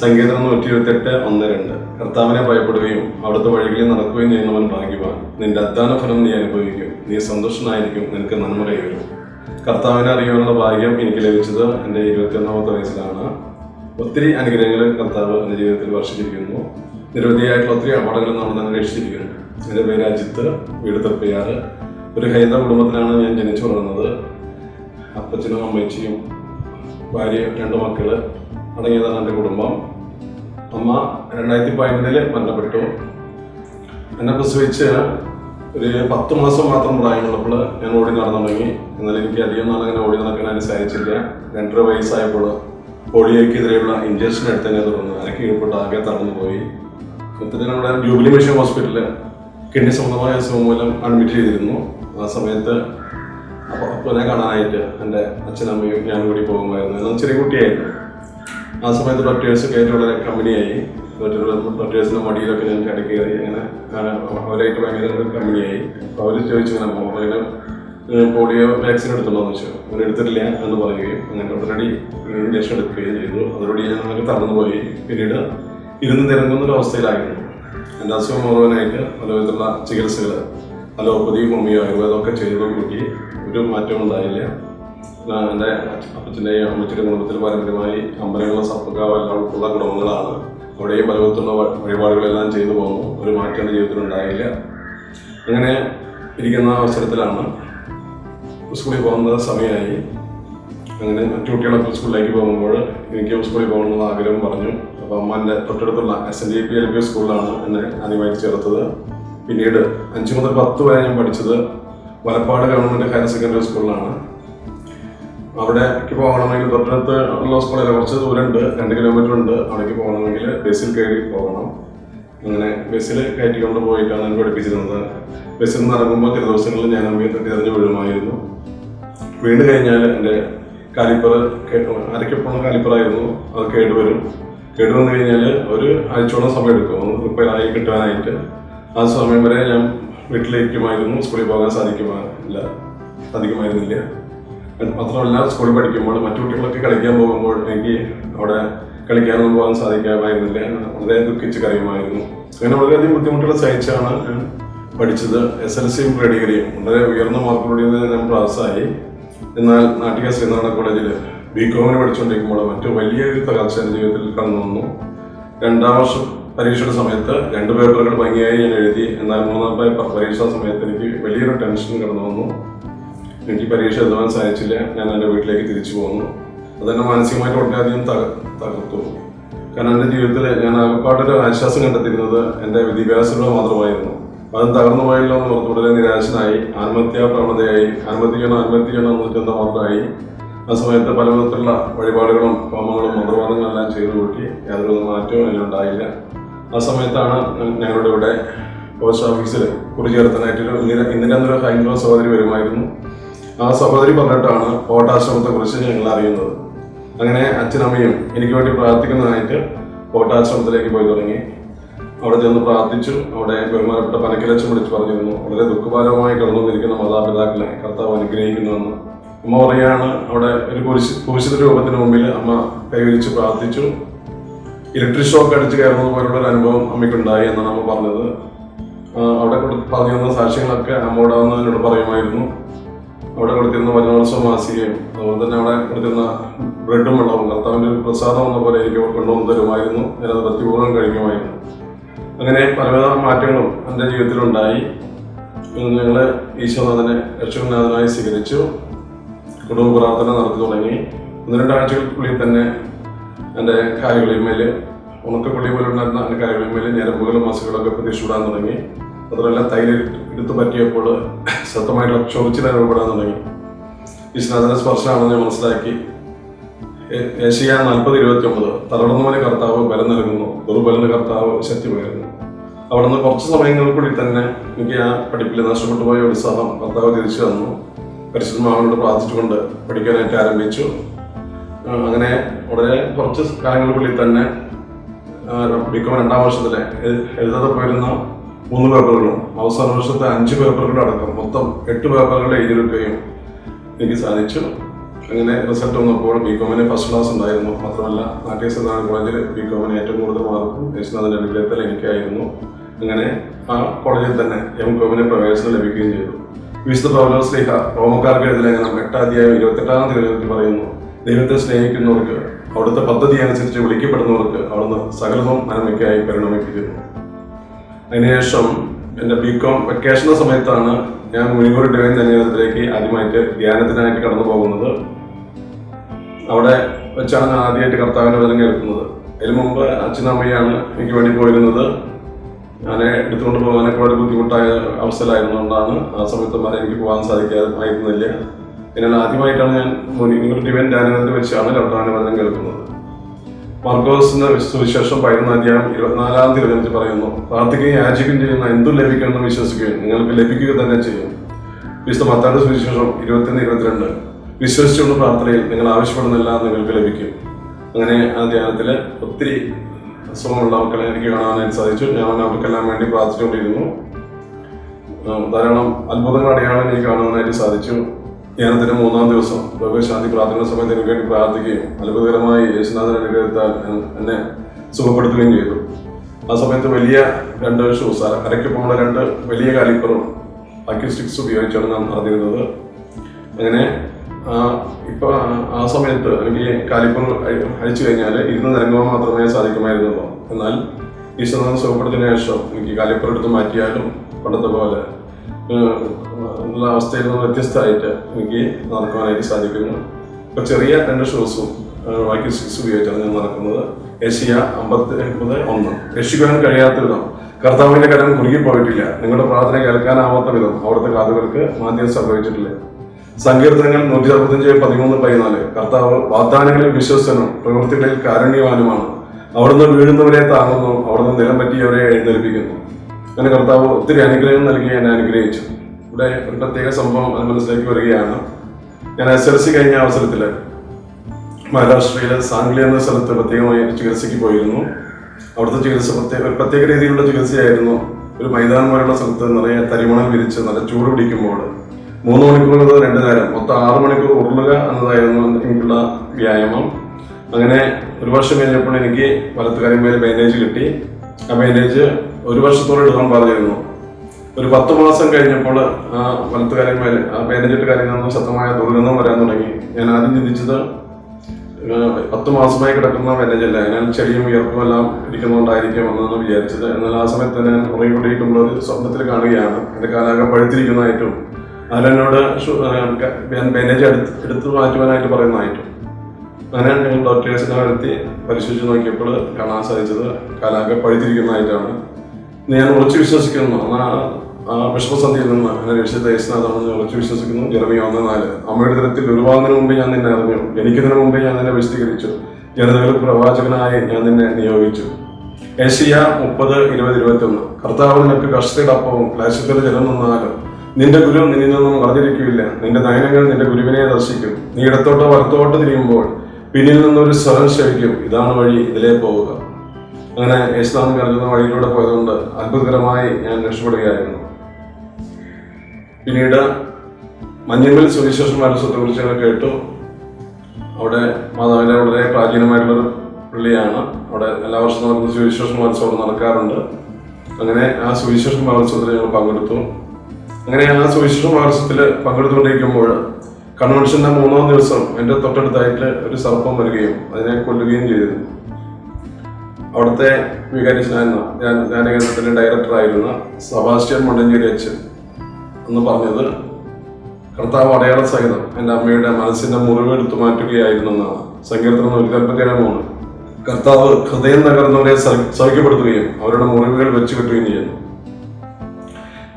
സംഗീതം നൂറ്റി ഇരുപത്തെട്ട് ഒന്ന് രണ്ട്. കർത്താവിനെ ഭയപ്പെടുകയും അവിടുത്തെ വഴികളിൽ നടക്കുകയും ചെയ്യുന്നവൻ ഭാഗ്യവാൻ. നിന്റെ അധ്വാന ഫലം നീ അനുഭവിക്കും. നീ സന്തോഷനായിരിക്കും നിനക്ക് നന്മ കൈവരും. കർത്താവിനെ അറിയാനുള്ള ഭാഗ്യം എനിക്ക് ലഭിച്ചത് എന്റെ ഇരുപത്തിയൊന്നാമത്തെ വയസ്സിലാണ്. ഒത്തിരി അനുഗ്രഹങ്ങൾ കർത്താവ് എന്റെ ജീവിതത്തിൽ വർഷിച്ചിരിക്കുന്നു. നിരവധിയായിട്ടുള്ള ഒത്തിരി അപകടങ്ങൾ നമ്മൾ തന്നെ രക്ഷിച്ചിരിക്കുന്നു എന്റെ പേര് അജിത്ത് വീട് തപ്പിയാറ്. ഒരു ഹൈന്ദവ കുടുംബത്തിലാണ് ഞാൻ ജനിച്ചു വളർന്നത്. അപ്പച്ചനും അമ്മച്ചിയും ഭാര്യ രണ്ട് മക്കൾ. അടങ്ങിയതാണ് എന്റെ കുടുംബം. അമ്മ രണ്ടായിരത്തി പതിനെട്ടിൽ മരണപ്പെട്ടു എന്നെ പ്രസവിച്ച് ഒരു പത്ത് മാസം മാത്രം പ്രായമുള്ളപ്പോൾ ഞാൻ ഓടി നടന്നു തുടങ്ങി. എന്നാൽ എനിക്ക് അധികം നാൾ അങ്ങനെ ഓടി നടക്കാനായിട്ട് സാധിച്ചില്ല രണ്ടര വയസ്സായപ്പോൾ പോളിയോക്കെതിരെയുള്ള ഇഞ്ചക്ഷൻ എടുത്തതിനെ തുടർന്ന് എനിക്ക് കീഴ്പ്പെട്ട് ആകെ തളർന്നു പോയി. മൊത്തത്തിൽ നമ്മുടെ ജൂബിലി മിഷൻ ഹോസ്പിറ്റലിൽ കിഡ്നി സംബന്ധമായ അസുഖം മൂലം അഡ്മിറ്റ് ചെയ്തിരുന്നു. ആ സമയത്ത് അപ്പോൾ ഞാൻ കാണാനായിട്ട് എന്റെ അച്ഛനമ്മയും ഞാനും കൂടി പോകുമായിരുന്നു. എന്നാൽ ചെറിയ കുട്ടിയായിരുന്നു. ആ സമയത്ത് ഡോക്ടേഴ്സ് കയറ്റി വളരെ കമ്പനിയായി ഡോക്ടേഴ്സിന്റെ മടിയിലൊക്കെ ഞാൻ കിടക്കി കയറി അങ്ങനെ അവരായിട്ട് ഭയങ്കര കമ്പനിയായി അപ്പോൾ അവർ ചോദിച്ചു ഇങ്ങനെ മോഹനെ പോളിയോ വാക്സിൻ എടുത്തുണ്ടോന്ന് വെച്ചു അങ്ങനെ എടുത്തിട്ടില്ല എന്ന് പറയുകയും അങ്ങനെ ഉടനടി ഇഞ്ചക്ഷൻ എടുക്കുകയും ചെയ്തു. അതോടെ ഞാൻ അങ്ങനെ തടന്നു പോയി. പിന്നീട് ഇരുന്ന് തിരങ്ങുന്ന ഒരു അവസ്ഥയിലായിരുന്നു. എന്റെ അസുഖം മുഴുവനായിട്ട് പല വിധത്തിലുള്ള ചികിത്സകൾ അലോപ്പതി ഹോമിയോ ആയുർവേദമൊക്കെ ചെയ്തു കൂട്ടി ഒരു മാറ്റവും ഉണ്ടായില്ല. എന്റെ അപ്പച്ചന്റെയും അമ്മച്ചിയുടെ കുടുംബത്തിൽ പാരമ്പര്യമായി അമ്പലങ്ങളും സർപ്പക്കാവെല്ലാം ഉള്ള കുടുംബങ്ങളാണ്. അവിടെയും പലവിധത്തിലുള്ള വ- വഴിപാടുകളെല്ലാം ചെയ്തു പോകുന്നു. ഒരു മാറ്റം ജീവിതത്തിൽ ഉണ്ടായില്ല. അങ്ങനെ ഇരിക്കുന്ന അവസരത്തിലാണ് സ്കൂളിൽ പോകുന്ന സമയമായി അങ്ങനെ മറ്റു കുട്ടികളൊക്കെ സ്കൂളിലേക്ക് പോകുമ്പോൾ എനിക്ക് സ്കൂളിൽ പോകണമെന്ന് ആഗ്രഹം പറഞ്ഞു. അപ്പോൾ അമ്മ എന്റെ തൊട്ടടുത്തുള്ള S N D P L P സ്കൂളിലാണ് എന്നെ ആദ്യമായി ചേർത്തത്. പിന്നീട് അഞ്ച് മുതൽ പത്ത് വരെ ഞാൻ പഠിച്ചത് വലപ്പാട് ഗവൺമെന്റ് ഹയർ സെക്കൻഡറി സ്കൂളിലാണ്. അവിടേക്ക് പോകണമെങ്കിൽ തൊട്ടടുത്ത് ഉള്ള സ്കൂളിൽ കുറച്ച് ദൂരമുണ്ട് രണ്ട് കിലോമീറ്റർ ഉണ്ട്. അവിടേക്ക് പോകണമെങ്കിൽ ബസ്സിൽ കയറി പോകണം. അങ്ങനെ ബസ്സിൽ കയറ്റിക്കൊണ്ട് പോയിട്ടാണ് എന്നെ പഠിപ്പിച്ചിരുന്നത്. ബസ്സിൽ നിന്ന് ഇറങ്ങുമ്പോൾ ചില ദിവസങ്ങളിൽ ഞാൻ അമ്മയെ തട്ടി തെറിഞ്ഞ് വീഴുമായിരുന്നു വീണ് കഴിഞ്ഞാൽ എന്റെ കാലിപ്പർ അരക്കപ്പുറം കാലിപ്പറായിരുന്നു. അത് കേടുവരും കേടുവന്നു കഴിഞ്ഞാൽ ഒരു ആഴ്ചയോളം സമയം എടുക്കും. ഒന്ന് റിപ്പയർ ആയി കിട്ടാനായിട്ട്. ആ സമയം വരെ ഞാൻ വീട്ടിലിരിക്കുമായിരുന്നു സ്കൂളിൽ പോകാൻ സാധിക്കുമായില്ല സാധിക്കുമായിരുന്നില്ല. മാത്രമല്ല സ്കൂളിൽ പഠിക്കുമ്പോൾ മറ്റു കുട്ടികളൊക്കെ കളിക്കാൻ പോകുമ്പോൾ എനിക്ക് അവിടെ കളിക്കാനൊന്നും പോകാൻ സാധിക്കാമായിരുന്നില്ല. വളരെ ദുഃഖിച്ച് കരയുമായിരുന്നു. അങ്ങനെ വളരെയധികം ബുദ്ധിമുട്ടുകൾ സഹിച്ചാണ് ഞാൻ പഠിച്ചത് എസ് എൽ സിയും ഡിഗ്രിയും വളരെ ഉയർന്ന മാർക്കോടെ ഞാൻ പാസ്സായി എന്നാൽ നാട്ടിക ശ്രീനാരായണ കോളേജിൽ ബി കോമിന് പഠിച്ചുകൊണ്ടിരിക്കുമ്പോൾ മറ്റു വലിയൊരു തകർച്ച എന്റെ ജീവിതത്തിൽ കടന്നു വന്നു രണ്ടാം വർഷം പരീക്ഷയുടെ സമയത്ത് രണ്ട് പേപ്പറുകൾ ഭംഗിയായി ഞാൻ എഴുതി. എന്നാൽ മൂന്നാം പരീക്ഷാ സമയത്ത് എനിക്ക് വലിയൊരു ടെൻഷൻ കടന്നു വന്നു എനിക്ക് പരീക്ഷ എഴുതാൻ സാധിച്ചില്ല. ഞാൻ എന്റെ വീട്ടിലേക്ക് തിരിച്ചു പോന്നു. അതെന്നെ മാനസികമായിട്ട് വളരെയധികം തക- തകർത്തു. കാരണം എന്റെ ജീവിതത്തിൽ ഞാൻ ആകെപ്പാട്ടൊരു ആശ്വാസം കണ്ടെത്തിയിരുന്നത് എന്റെ വിദ്യാഭ്യാസത്തിലൂടെ മാത്രമായിരുന്നു. അതും തകർന്നു പോയല്ലോ എന്ന് ഓർത്ത് വളരെ നിരാശനായി. ആത്മഹത്യാ പ്രവണതയായി ആത്മഹത്യണം ആത്മഹത്യണം എന്ന് ചിന്ത മാത്രമായി ആ സമയത്ത് പല വിധത്തിലുള്ള വഴിപാടുകളും ഹോമങ്ങളും മന്ത്രവാദങ്ങളും എല്ലാം ചെയ്തു കൂട്ടി യാതൊരു മാറ്റവും ഉണ്ടായില്ല. ആ സമയത്താണ് ഞങ്ങളുടെ ഇവിടെ പോസ്റ്റ് ഓഫീസിൽ കുറി ചേർത്തനായിട്ടൊരു ഇന്നലെ ഇന്നലെ എന്നൊരു ഹൈന്ദവ സഹോദരി വരുമായിരുന്നു. ആ സഹോദരി പറഞ്ഞിട്ടാണ് ഓട്ടാശ്രമത്തെ കുറിച്ച് ഞങ്ങൾ അറിയുന്നത്. അങ്ങനെ അച്ഛനമ്മയും എനിക്ക് വേണ്ടി പ്രാർത്ഥിക്കുന്നതായിട്ട് ഓട്ടാശ്രമത്തിലേക്ക് പോയി തുടങ്ങി. അവിടെ ചെന്ന് പ്രാർത്ഥിച്ചു. അവിടെ ബഹുമാനപ്പെട്ട പനക്കിലച്ചൻ വിളിച്ച് പറഞ്ഞിരുന്നു. വളരെ ദുഃഖഭാരമായി കടന്നു വന്നിരിക്കുന്ന മാതാപിതാക്കളെ കർത്താവ് അനുഗ്രഹിക്കുന്നുവെന്ന്. അമ്മ പറയാണ് അവിടെ ഒരു കുരിശ് കുരിശിന്റെ രൂപത്തിന് മുമ്പിൽ അമ്മ കൈവരിച്ച് പ്രാർത്ഥിച്ചു. ഇലക്ട്രിക് ഷോക്ക് അടിച്ച് കയറുന്നത് പോലുള്ള ഒരു അനുഭവം അമ്മയ്ക്കുണ്ടായി എന്നാണ് അമ്മ പറഞ്ഞത്. അവിടെ പറഞ്ഞിരുന്ന സാക്ഷ്യങ്ങളൊക്കെ അമ്മയോട് എന്നോട് പറയുമായിരുന്നു. അവിടെ കൊടുത്തിരുന്ന വചനോത്സവ മാസികയും അതുപോലെ തന്നെ അവിടെ കൊടുത്തിരുന്ന ബ്രെഡും വെള്ളവും കർത്താവിന്റെ ഒരു പ്രസാദം എന്ന പോലെ എനിക്ക് കൊണ്ടുവന്ന് തരുമായിരുന്നു. ഞാനത് ഭക്തിപൂർവം കഴിക്കുമായിരുന്നു അങ്ങനെ പലവിധ മാറ്റങ്ങളും എന്റെ ജീവിതത്തിലുണ്ടായി. ഞങ്ങൾ ഈശ്വരനാഥനെ രക്ഷകനാഥനായി സ്വീകരിച്ചു. കുടുംബ പ്രാർത്ഥന നടത്തി തുടങ്ങി. ഒന്ന് രണ്ടാഴ്ചകൾക്കുള്ളിൽ തന്നെ എന്റെ കാലുകളിന്മേൽ ഉണക്കക്കുള്ളി പോലെ ഉണ്ടായിരുന്ന എന്റെ കാലുകളിന്മേൽ ഞരമ്പുകളും മസുകളൊക്കെ പ്രതീക്ഷിപ്പെടാൻ തുടങ്ങി. അതുപോലെ തൈൽ എടുത്തു പറ്റിയപ്പോൾ ശക്തമായിട്ടുള്ള ചൊറിച്ചിൽ അനുഭവപ്പെടാൻ തുടങ്ങി. ഈശ്വരനാഥന്റെ സ്പർശമാണെന്ന് ഞാൻ മനസ്സിലാക്കി. ഏഷ്യ നാൽപ്പത് ഇരുപത്തി ഒമ്പത് തളർന്നവന് കർത്താവ് ബലം നൽകുന്നു. ദുർബലന് കർത്താവ് ശക്തി പകരുന്നു അവിടുന്ന് കുറച്ച് സമയങ്ങൾക്കുള്ളിൽ തന്നെ എനിക്ക് ആ പഠിപ്പിൽ നഷ്ടപ്പെട്ടു പോയ ഉത്സാഹം കർത്താവ് തിരിച്ചു തന്നു. പരിശുദ്ധമാവനോട് പ്രാർത്ഥിച്ചുകൊണ്ട് പഠിക്കാനായിട്ട് ആരംഭിച്ചു. അങ്ങനെ വളരെ കുറച്ച് കാലങ്ങൾക്കുള്ളിൽ തന്നെ ബിക്കോം രണ്ടാം വർഷത്തിലെ എഴു- എഴുതാതെ പോയിരുന്ന മൂന്ന് പേപ്പറുകളും അവസാന വർഷത്തെ അഞ്ച് പേപ്പറുകളും അടക്കം മൊത്തം എട്ട് പേപ്പറുകൾ എഴുതിയെടുക്കുകയും എനിക്ക് സാധിച്ചു. അങ്ങനെ റിസൾട്ട് വന്നപ്പോൾ ബി കോമിന് ഫസ്റ്റ് ക്ലാസ് ഉണ്ടായിരുന്നു. മാത്രമല്ല നാട്ടിയ സദാന കോളേജിൽ ബി കോമിന് ഏറ്റവും കൂടുതൽ മാർക്കും യേശുനാഥന്റെ വിജയത്തിൽ എനിക്കായിരുന്നു. അങ്ങനെ ആ കോളേജിൽ തന്നെ എം കോമിന് പ്രവേശനം ലഭിക്കുകയും ചെയ്തു. വിശുദ്ധ പൗലോ സ്ലീഹ റോമക്കാർക്ക് എഴുതിയ എട്ടാധ്യായം ഇരുപത്തെട്ടാം തീയതി പറയുന്നു ദൈവത്തെ സ്നേഹിക്കുന്നവർക്ക് അവിടുത്തെ പദ്ധതി അനുസരിച്ച് വിളിക്കപ്പെടുന്നവർക്ക് അവിടുന്ന് സകലവും നന്മയ്ക്കായി പരിണമിപ്പിക്കുന്നു. അതിനുശേഷം എന്റെ ബി കോം വെക്കേഷൻ സമയത്താണ് ഞാൻ മുനികൂർ ഡിവൈൻ ധന്യത്തിലേക്ക് ആദ്യമായിട്ട് ധ്യാനത്തിനായിട്ട് കടന്നു പോകുന്നത്. അവിടെ വെച്ചാണ് ഞാൻ ആദ്യമായിട്ട് കർത്താവിന്റെ വചനം കേൾക്കുന്നത്. അതിന് മുമ്പ് അച്ഛനമ്മയാണ് എനിക്ക് വേണ്ടി പോയിരുന്നത്. ഞാൻ എടുത്തുകൊണ്ട് പോകാനൊക്കെ വളരെ ബുദ്ധിമുട്ടായ അവസരമായിരുന്നുകൊണ്ടാണ് ആ സമയത്ത് എനിക്ക് പോകാൻ സാധിക്കാമായിരുന്നില്ല. പിന്നെ ആദ്യമായിട്ടാണ് ഞാൻ മുനികൂർ ഡിവൈൻ ധ്യാനത്തിൽ വെച്ചാണ് കർത്താവിന്റെ വചനം കേൾക്കുന്നത്. മാർക്കോസിന്റെ സുവിശേഷം പതിനൊന്ന് അധ്യായം ഇരുപത്തിനാലാം തീയതി പറയുന്നു പ്രാർത്ഥിക്കുകയും യാചിക്കുകയും ചെയ്യുന്ന എന്തും ലഭിക്കണമെന്ന് വിശ്വസിക്കുകയും നിങ്ങൾക്ക് ലഭിക്കുക തന്നെ ചെയ്യും. വിശുദ്ധ മത്താന്റെ സുവിശേഷം ഇരുപത്തിയൊന്ന് ഇരുപത്തിരണ്ട്. വിശ്വസിച്ചുകൊണ്ട് പ്രാർത്ഥനയിൽ നിങ്ങൾ ആവശ്യപ്പെടുന്നെല്ലാം നിങ്ങൾക്ക് ലഭിക്കും. അങ്ങനെ ആ ധ്യാനത്തിൽ ഒത്തിരി അസുഖമുള്ള മക്കളെ എനിക്ക് കാണാനായിട്ട് സാധിച്ചു. ഞാൻ അവർക്കെല്ലാം വേണ്ടി പ്രാർത്ഥിച്ചുകൊണ്ടിരുന്നു. ധാരാളം അത്ഭുതങ്ങൾ അടയാളം എനിക്ക് കാണുവാനായിട്ട് സാധിച്ചു. ധ്യാനത്തിന്റെ മൂന്നാം ദിവസം ഭഗവത്ശാന്തി പ്രാർത്ഥന സമയത്ത് എനിക്ക് വേണ്ടി പ്രാർത്ഥിക്കുകയും അത്ഭുതകരമായി യേശുനാഥൻ അനുഗ്രഹത്താൽ എന്നെ സുഖപ്പെടുത്തുകയും ചെയ്തു. ആ സമയത്ത് വലിയ രണ്ട് ഷൂസ് അരയ്ക്ക് പോകുന്ന രണ്ട് വലിയ കാലിപ്പറും അക്യൂസ്റ്റിക്സ് ഉപയോഗിച്ചാണ് ഞാൻ നടന്നിരുന്നത്. അങ്ങനെ ഇപ്പൊ ആ- സമയത്ത് അല്ലെങ്കിൽ കാലിപ്പർ അഴി- അഴിച്ചു കഴിഞ്ഞാൽ ഇരുന്ന് നിരങ്ങുവാൻ മാത്രമേ സാധിക്കുമായിരുന്നുള്ളൂ. എന്നാൽ ഈശ്വരനാഥൻ സുഖപ്പെടുത്തിന് ശേഷം എനിക്ക് കാലിപ്പർ എടുത്ത് മാറ്റിയാലും പണ്ടത്തെ പോലെ ഉള്ള അവസ്ഥയിൽ നിന്ന് വ്യത്യസ്തമായിട്ട് എനിക്ക് നടക്കുവാനായിട്ട് സാധിക്കുന്നു. ഇപ്പൊ ചെറിയ രണ്ട് ഷൂസും ബാക്കി സിക്സ് ഉപയോഗിച്ചാണ് ഞാൻ നടക്കുന്നത്. ഏഷ്യ അമ്പത്തി ഒമ്പത് ഒന്ന്. രക്ഷിക്കുവാൻ വിധം കർത്താവിന്റെ കരം കുറുകി പോയിട്ടില്ല നിങ്ങളുടെ പ്രാർത്ഥന കേൾക്കാനാവാത്ത വിധം അവിടുത്തെ കാതുകൾക്ക് മാധ്യമം സംഭവിച്ചിട്ടില്ല. സങ്കീർത്തനങ്ങൾ നൂറ്റി അറുപത്തഞ്ച് പതിമൂന്ന് പതിനാല്. കർത്താവ് വാഗ്ദാനങ്ങളിൽ വിശ്വസനും പ്രവൃത്തികളിൽ കാരുണ്യവാനുമാണ്. അവിടുന്ന് വീഴുന്നവരെ താങ്ങുന്നു. അവിടുന്ന് നിലം പറ്റിയവരെ എഴുന്നേൽപ്പിക്കുന്നു. അങ്ങനെ കർത്താവ് ഒത്തിരി അനുഗ്രഹം നൽകി എന്നെ അനുഗ്രഹിച്ചു. ഇവിടെ ഒരു പ്രത്യേക സംഭവം അത് മനസ്സിലേക്ക് വരികയാണ്. ഞാൻ എസ് എൽ സി കഴിഞ്ഞ അവസരത്തിൽ മഹാരാഷ്ട്രയിലെ സാംഗ്ലി എന്ന സ്ഥലത്ത് പ്രത്യേകമായി ചികിത്സയ്ക്ക് പോയിരുന്നു. അവിടുത്തെ ചികിത്സ പ്രത്യേക ഒരു പ്രത്യേക രീതിയിലുള്ള ചികിത്സയായിരുന്നു. ഒരു മൈതാനം പോലുള്ള സ്ഥലത്ത് നിറയെ തരിമണൽ വിരിച്ച് നല്ല ചൂട് പിടിക്കുമ്പോൾ മൂന്ന് മണിക്കൂർ മുതൽ രണ്ട് നേരം മൊത്തം ആറ് മണിക്കൂർ ഉരുളുക എന്നതായിരുന്നു എനിക്കുള്ള വ്യായാമം. അങ്ങനെ ഒരു വർഷം കഴിഞ്ഞപ്പോൾ എനിക്ക് വലത്ത് പേര് ബാൻഡേജ് കിട്ടി. ആ ബാൻഡേജ് ഒരു വർഷത്തോളം എടുക്കാൻ പറഞ്ഞിരുന്നു. ഒരു പത്ത് മാസം കഴിഞ്ഞപ്പോൾ ആ വലത്ത് കാര്യമേൽ ആ ബാൻഡേജ് കാര്യങ്ങളൊന്നും ശക്തമായ ദുർഗന്ധം വരാൻ തുടങ്ങി. ഞാൻ ആദ്യം ചിന്തിച്ചത് പത്ത് മാസമായി കിടക്കുന്ന അല്ല ഞാൻ ചെടിയും വിയർപ്പും എല്ലാം ഇരിക്കുന്നതുകൊണ്ടായിരിക്കും എന്നാണ് വിചാരിച്ചത്. എന്നാൽ ആ സമയത്ത് ഞാൻ ഉറങ്ങിക്കൊണ്ടിരിക്കുമ്പോൾ ഒരു സ്വപ്നത്തിൽ കാണുകയാണ്. എന്റെ കാലാകം പഴുത്തിരിക്കുന്നതായിട്ടും അതിലെന്നോട് ഞാൻ ബാൻഡേജ് എടുത്ത് എടുത്തു മാറ്റുവാനായിട്ട് പറയുന്നതായിട്ടും. അങ്ങനെ ഞങ്ങൾ ഡോക്ടേഴ്സിനെ വരുത്തി പരിശോധിച്ച് നോക്കിയപ്പോൾ കാണാൻ സാധിച്ചത് കാലാകെ പഴുത്തിരിക്കുന്നതായിട്ടാണ്. ഞാൻ ഉറച്ചു വിശ്വസിക്കുന്നു. വിഷമസന്ധിയിൽ നിന്ന് അങ്ങനെ വിശുദ്ധ യേശുനാഥാണെന്ന് ഉറച്ചു വിശ്വസിക്കുന്നു. ജെറമിയ ഒന്ന് നാല്. അമ്മയുടെ തരത്തിൽ ഉരുവാകുന്നതിന് മുമ്പേ ഞാൻ നിന്നെ അറിഞ്ഞു. ജനിക്കുന്നതിന് മുമ്പേ ഞാൻ നിന്നെ വിശദീകരിച്ചു. ജനതകളിൽ പ്രവാചകനായി ഞാൻ നിന്നെ നിയോഗിച്ചു. ഏഷ്യ മുപ്പത് ഇരുപത് ഇരുപത്തിയൊന്ന് കർത്താവ് നിനക്ക് കഷ്ടയുടെ അപ്പവും ക്ലാശത്തിന്റെ ജലം നിന്നാലും നിന്റെ ഗുരു നിന്നിൽ നിന്നും മറഞ്ഞിരിക്കുകയില്ല നിന്റെ നയനങ്ങൾ നിന്റെ ഗുരുവിനെ ദർശിക്കും. നീ ഇടത്തോട്ടോ വലത്തോട്ടോ തിരിയുമ്പോൾ പിന്നിൽ നിന്നൊരു സ്വരം ശ്രവിക്കും. ഇതാണ് വഴി ഇതിലേ പോവുക അങ്ങനെ യേശുനാഥൻ കരുതുന്ന വഴിയിലൂടെ പോയതുകൊണ്ട് അത്ഭുതകരമായി ഞാൻ രക്ഷപ്പെടുകയായിരുന്നു. പിന്നീട് മഞ്ഞമ്പിൽ സുവിശേഷം മത്സവത്തെ കുറിച്ച് ഞങ്ങൾ കേട്ടു. അവിടെ മാതാവിന്റെ വളരെ പ്രാചീനമായിട്ടുള്ളൊരു പള്ളിയാണ്. അവിടെ എല്ലാ വർഷവും നടക്കുന്ന സുവിശേഷ മഹോത്സവം നടക്കാറുണ്ട്. അങ്ങനെ ആ സുവിശേഷ മഹോത്സവത്തിൽ ഞങ്ങൾ പങ്കെടുത്തു. അങ്ങനെ ആ സുവിശേഷ മഹോത്സവത്തിൽ പങ്കെടുത്തുകൊണ്ടിരിക്കുമ്പോൾ കൺവെൻഷന്റെ മൂന്നാം ദിവസം എന്റെ തൊട്ടടുത്തായിട്ട് ഒരു സർപ്പം വരികയും അതിനെ കൊല്ലുകയും ചെയ്തിരുന്നു അവിടുത്തെ വികാരിച്ചനായിരുന്ന ഞാൻ ധ്യാനകേന്ദ്രത്തിന്റെ ഡയറക്ടറായിരുന്ന സബാസ്റ്റ്യൻ മണ്ടഞ്ചേരി അച്ഛൻ എന്ന് പറഞ്ഞത് കർത്താവ് അടയാള സഹിതം എന്റെ അമ്മയുടെ മനസ്സിന്റെ മുറിവെടുത്തു മാറ്റുകയായിരുന്നു എന്നാണ്. സങ്കീർത്തനം നൂറ്റി കർത്താവ് ഹൃദയം തകർന്നവരെ സഹിക്കപ്പെടുത്തുകയും അവരുടെ മുറിവുകൾ വെച്ചു കെട്ടുകയും ചെയ്യുന്നു.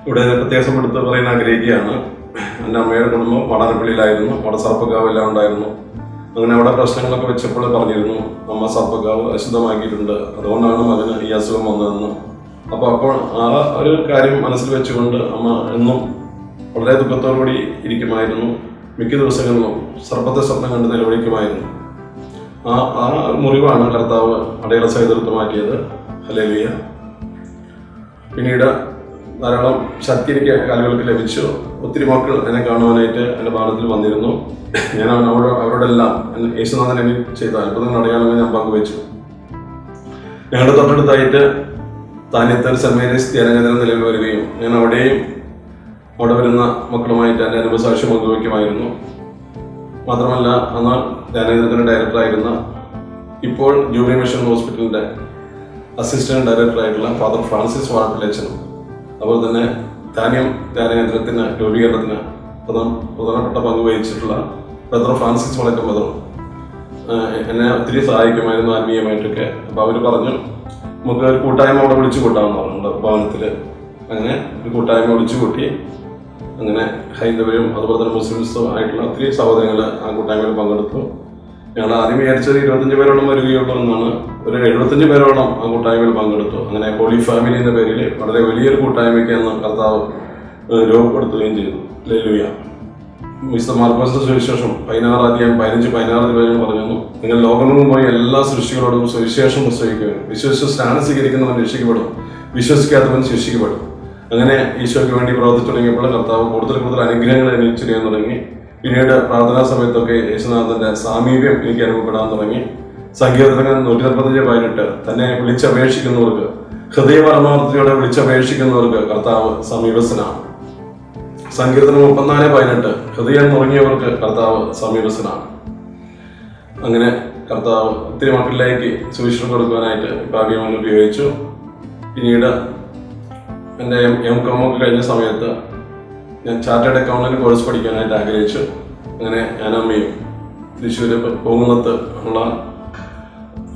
ഇവിടെ പ്രത്യേകം എടുത്ത് പറയാൻ ആഗ്രഹിക്കുകയാണ്. എന്റെ അമ്മയുടെ കുടുംബം വടനപ്പള്ളിയിലായിരുന്നു. അവിടെ സർപ്പക്കാവ് എല്ലാം ഉണ്ടായിരുന്നു. അങ്ങനെ അവിടെ പ്രശ്നങ്ങളൊക്കെ വെച്ചപ്പോൾ പറഞ്ഞിരുന്നു അമ്മ സർപ്പക്കാവ് അശുദ്ധമാക്കിയിട്ടുണ്ട്. അതുകൊണ്ടാണ് മകന് ഈ അസുഖം വന്നതെന്ന്. അപ്പോൾ അപ്പോൾ ആ ഒരു കാര്യം മനസ്സിൽ വെച്ചുകൊണ്ട് അമ്മ എന്നും വളരെ ദുഃഖത്തോടുകൂടി ഇരിക്കുമായിരുന്നു. മിക്ക ദിവസങ്ങളിലും സർപ്പത്തെ സ്വപ്നം കണ്ട് നിലവിളിക്കുമായിരുന്നു. ആ ആ മുറിവാണ് കർത്താവ് അടയാള സഹിതൃത്വമാക്കിയത്. ഹലേലിയ പിന്നീട് ധാരാളം ശക്തി എനിക്ക് കാലുകൾക്ക് ലഭിച്ചു. ഒത്തിരി മക്കൾ എന്നെ കാണുവാനായിട്ട് എന്റെ ഭാഗത്തിൽ വന്നിരുന്നു. ഞാൻ അവരോട് അവരോടെല്ലാം യേശുനാഥൻ എനിക്ക് ചെയ്ത അത്ഭുതങ്ങൾ അടയാളങ്ങൾ ഞാൻ പങ്കുവച്ചു. ഞങ്ങളുടെ തൊട്ടടുത്തായിട്ട് താനിത്തൽ സെമേനി ധ്യാനകേന്ദ്രം നിലവിൽ വരികയും ഞാൻ അവിടെയും അവിടെ വരുന്ന മക്കളുമായിട്ട് എന്റെ അനുഭവസാക്ഷ്യം പങ്കുവയ്ക്കുമായിരുന്നു മാത്രമല്ല അന്ന് ധ്യാനകേന്ദ്രത്തിന്റെ ഡയറക്ടറായിരുന്ന ഇപ്പോൾ ജൂബിലി മിഷൻ ഹോസ്പിറ്റലിന്റെ അസിസ്റ്റന്റ് ഡയറക്ടറായിട്ടുള്ള ഫാദർ ഫ്രാൻസിസ് വാഴപ്പിള്ളച്ചനും അതുപോലെ തന്നെ ധാന്യം ധ്യാനകേന്ദ്രത്തിന് രൂപീകരണത്തിന് പ്രധാന പ്രധാനപ്പെട്ട പങ്ക് വഹിച്ചിട്ടുള്ള ബ്രദർ ഫ്രാൻസിസ് വളക്കം ബ്രദറും. എന്നെ ഒത്തിരി സഹായിക്കുമായിരുന്നു ആത്മീയമായിട്ടൊക്കെ. അപ്പോൾ അവർ പറഞ്ഞു നമുക്ക് ഒരു കൂട്ടായ്മ അവിടെ വിളിച്ചു കൂട്ടാമെന്ന് പറഞ്ഞു ഭവനത്തിൽ അങ്ങനെ ഒരു കൂട്ടായ്മ വിളിച്ചു കൂട്ടി. അങ്ങനെ ഹൈന്ദവരും അതുപോലെ തന്നെ മുസ്ലിംസും ആയിട്ടുള്ള ഒത്തിരി സഹോദരങ്ങൾ ആ കൂട്ടായ്മയിൽ പങ്കെടുത്തു. ഞങ്ങൾ ആദ്യം വിചാരിച്ചത് ഇരുപത്തഞ്ച് പേരോളം വരികയുള്ളൂ എന്നാണ്. ഒരു എഴുപത്തഞ്ച് പേരോളം ആ കൂട്ടായ്മയിൽ പങ്കെടുത്തു. അങ്ങനെ ഹോളി ഫാമിലി എന്ന പേരിൽ വളരെ വലിയൊരു കൂട്ടായ്മയ്ക്ക് അന്ന് കർത്താവ് രൂപപ്പെടുത്തുകയും ചെയ്തു. ലേലുയ മിസ്റ്റർ മാർക്കോസിന്റെ സുവിശേഷം പതിനാറ് അധികം പതിനഞ്ച് പതിനാറ് ദിവസം പറഞ്ഞു നിങ്ങൾ ലോകമെങ്ങും പോയി എല്ലാ സൃഷ്ടികളോടും സുവിശേഷം പ്രസവിക്കുകയും വിശ്വസിച്ച് സ്നാനം സ്വീകരിക്കുന്നവൻ രക്ഷിക്കപ്പെടും. വിശ്വസിക്കാത്തവൻ ശിക്ഷിക്കപ്പെടും. അങ്ങനെ ഈശോയ്ക്ക് വേണ്ടി പ്രവർത്തിച്ചു തുടങ്ങിയപ്പോൾ കർത്താവ് കൂടുതൽ കൂടുതൽ അനുഗ്രഹങ്ങൾ അനുഭവിച്ചു തുടങ്ങി. പിന്നീട് പ്രാർത്ഥനാ സമയത്തൊക്കെ യേശുനാഥന്റെ സാമീപ്യം എനിക്ക് അനുഭവപ്പെടാൻ തുടങ്ങി. സങ്കീർത്തനം നൂറ്റി നാൽപ്പത്തഞ്ച് പതിനെട്ട്. തന്നെ വിളിച്ചപേക്ഷിക്കുന്നവർക്ക് ഹൃദയ പരമാർത്ഥതയോടെ വിളിച്ചപേക്ഷിക്കുന്നവർക്ക് കർത്താവ് സമീപസ്ഥനാണ്. സങ്കീർത്തനം മുപ്പത്തിനാല് പതിനെട്ട്. ഹൃദയം നുറങ്ങിയവർക്ക് കർത്താവ് സമീപസ്ഥനാണ്. അങ്ങനെ കർത്താവ് ഒത്തിരി മക്കളിലേക്ക് സുവിശേഷം കൊടുക്കുവാനായിട്ട് ഭാഗ്യവാൻ ഉപയോഗിച്ചു. പിന്നീട് എന്റെ എം എം കോമൊക്കെ കഴിഞ്ഞ സമയത്ത് ഞാൻ ചാർട്ടേഡ് അക്കൗണ്ടന്റ് കോഴ്സ് പഠിക്കാനായിട്ട് ആഗ്രഹിച്ചു. അങ്ങനെ ഞാൻ അമ്മയും തൃശ്ശൂർ പോകുന്നത്ത് ഉള്ള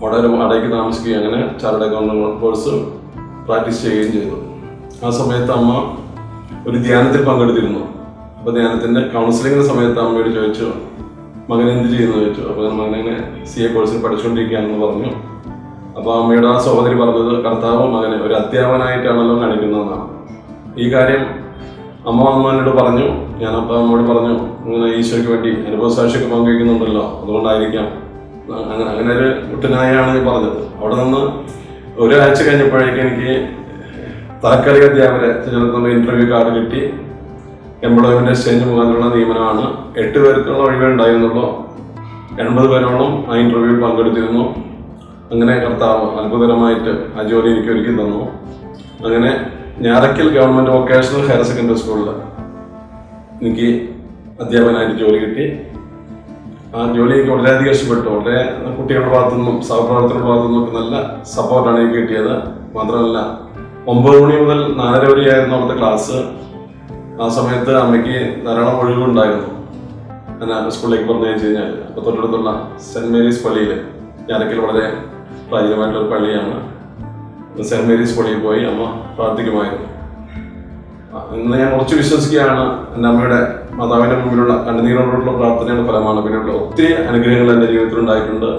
അവിടെ ഒരു അടയ്ക്ക് താമസിക്കുകയും അങ്ങനെ ചാർട്ടേഡ് അക്കൗണ്ടന്റ് കോഴ്സ് പ്രാക്ടീസ് ചെയ്യുകയും ചെയ്തു. ആ സമയത്ത് അമ്മ ഒരു ധ്യാനത്തിൽ പങ്കെടുത്തിരുന്നു. അപ്പോൾ ധ്യാനത്തിന്റെ കൗൺസിലിങ്ങിന്റെ സമയത്ത് അമ്മയോട് ചോദിച്ചു മകൻ എന്ത് ചെയ്യുന്നു? ചോദിച്ചു. അപ്പോൾ മകനെ സി എ കോഴ്സിൽ പഠിച്ചുകൊണ്ടിരിക്കുകയാണെന്ന് പറഞ്ഞു. അപ്പോൾ അമ്മയുടെ ആ സഹോദരി പറഞ്ഞത് കർത്താവ് മകനെ ഒരു അധ്യാപനായിട്ടാണല്ലോ കാണിക്കുന്നതെന്നാണ്. ഈ കാര്യം അമ്മ അമ്മ എന്നോട് പറഞ്ഞു അപ്പ അമ്മയോട് പറഞ്ഞു ഇങ്ങനെ ഈശോയ്ക്ക് വേണ്ടി അനുഭവസാക്ഷിയൊക്കെ പങ്കുവയ്ക്കുന്നുണ്ടല്ലോ അതുകൊണ്ടായിരിക്കാം. അങ്ങനെ അങ്ങനെ ഒരു കുട്ടനായാണ് ഞാൻ പറഞ്ഞത്. അവിടെ നിന്ന് ഒരാഴ്ച കഴിഞ്ഞപ്പോഴേക്കും എനിക്ക് താൽക്കാലിക അധ്യാപകരെ തിരഞ്ഞെടുക്കുന്ന ഇന്റർവ്യൂ കാർഡ് കിട്ടി. എംപ്ലോയ്മെന്റ് എക്സ്ചേഞ്ച് മുഖാന്തരമുള്ള നിയമനമാണ്. എട്ട് പേർക്കുള്ള ഒഴിവേ ഉണ്ടായിരുന്നുള്ളൂ. എൺപത് പേരോളം ആ ഇന്റർവ്യൂവിൽ പങ്കെടുത്തിരുന്നു. അങ്ങനെ കർത്താവ് അത്ഭുതകരമായിട്ട് ആ ജോലി എനിക്ക് ഒരുക്കി തന്നു. അങ്ങനെ Njarakkal government vocational higher secondary സ്കൂളിൽ എനിക്ക് അധ്യാപകനായിട്ട് ജോലി കിട്ടി. ആ ജോലി എനിക്ക് വളരെയധികം ഇഷ്ടപ്പെട്ടു. വളരെ കുട്ടികളുടെ ഭാഗത്തു നിന്നും സഹപ്രവർത്തകരുടെ ഭാഗത്തു നിന്നും ഒക്കെ നല്ല സപ്പോർട്ടാണ് എനിക്ക് കിട്ടിയത്. മാത്രമല്ല ഒമ്പത് മണി മുതൽ നാലര വരെയായിരുന്നു അവിടുത്തെ ക്ലാസ് ആ സമയത്ത് അമ്മയ്ക്ക് ധാരാളം ഒഴിവുണ്ടായിരുന്നു ഞാൻ സ്കൂളിലേക്ക് പറഞ്ഞു വെച്ച് കഴിഞ്ഞാൽ അപ്പോൾ തൊട്ടടുത്തുള്ള സെന്റ് മേരീസ് പള്ളിയിൽ ഞാനൊക്കെ വളരെ പ്രാചീനമായിട്ടുള്ള ഒരു പള്ളിയാണ്. സെന്റ് മേരീസ് പള്ളിയിൽ പോയി അമ്മ പ്രാർത്ഥിക്കുമായിരുന്നു. ഇന്ന് ഞാൻ കുറച്ച് വിശ്വസിക്കുകയാണ് എന്റെ അമ്മയുടെ മാതാവിന്റെ മുമ്പിലുള്ള കണ്ണുനീരോടുള്ള പ്രാർത്ഥനയുടെ ഫലമാണ്. പിന്നെയുള്ള ഒത്തിരി അനുഗ്രഹങ്ങൾ എന്റെ ജീവിതത്തിൽ ഉണ്ടായിട്ടുണ്ട്.